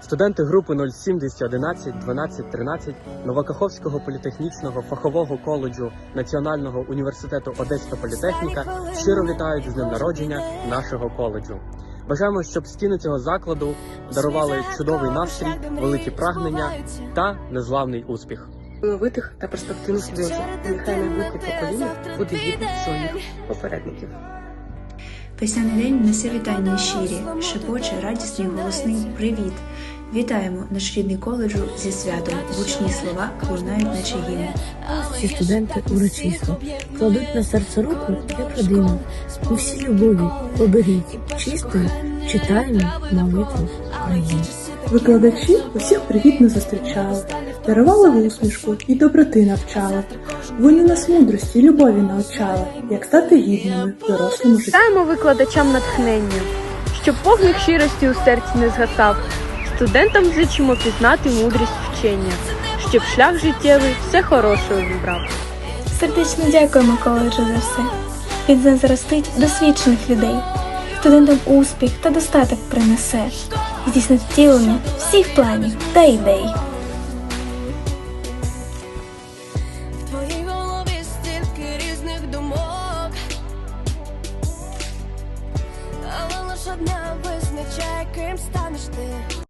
Студенти групи 07 211 12 13 Новокаховського політехнічного фахового коледжу Національного університету Одеська політехніка щиро вітають з днем народження нашого коледжу. Бажаємо, щоб стіни цього закладу дарували чудовий настрій, великі прагнення та незламний успіх. талановитих та перспективних друзів. Нехай майбутнє покоління буде гідним своїх попередників. Весняний день несе вітання щирі, шепоче радісний голосний привіт. Вітаємо наш рідний коледжу зі святом. Гучні слова лунають наче гімн. Всі студенти урочисто кладуть на серце руку, як родину. У всі любові оберіть чистою, читаємо молитву країни. Викладачі усіх привітно зустрічали, дарували усмішку і доброти навчали. Вони нас мудрості, й любові навчали, як стати гідними в дорослому житті. Даємо викладачам натхнення, щоб вогник щирості у серці не згасав. Студентам зичимо пізнати мудрість вчення, щоб шлях життєвий все хороше вибрав. Сердечно дякуємо коледжу за все. Він нас зростить досвідчених людей. Студентам успіх та достаток принесе. Здійснить втілення всіх планів та ідей. щодня визначає, ким станеш ти.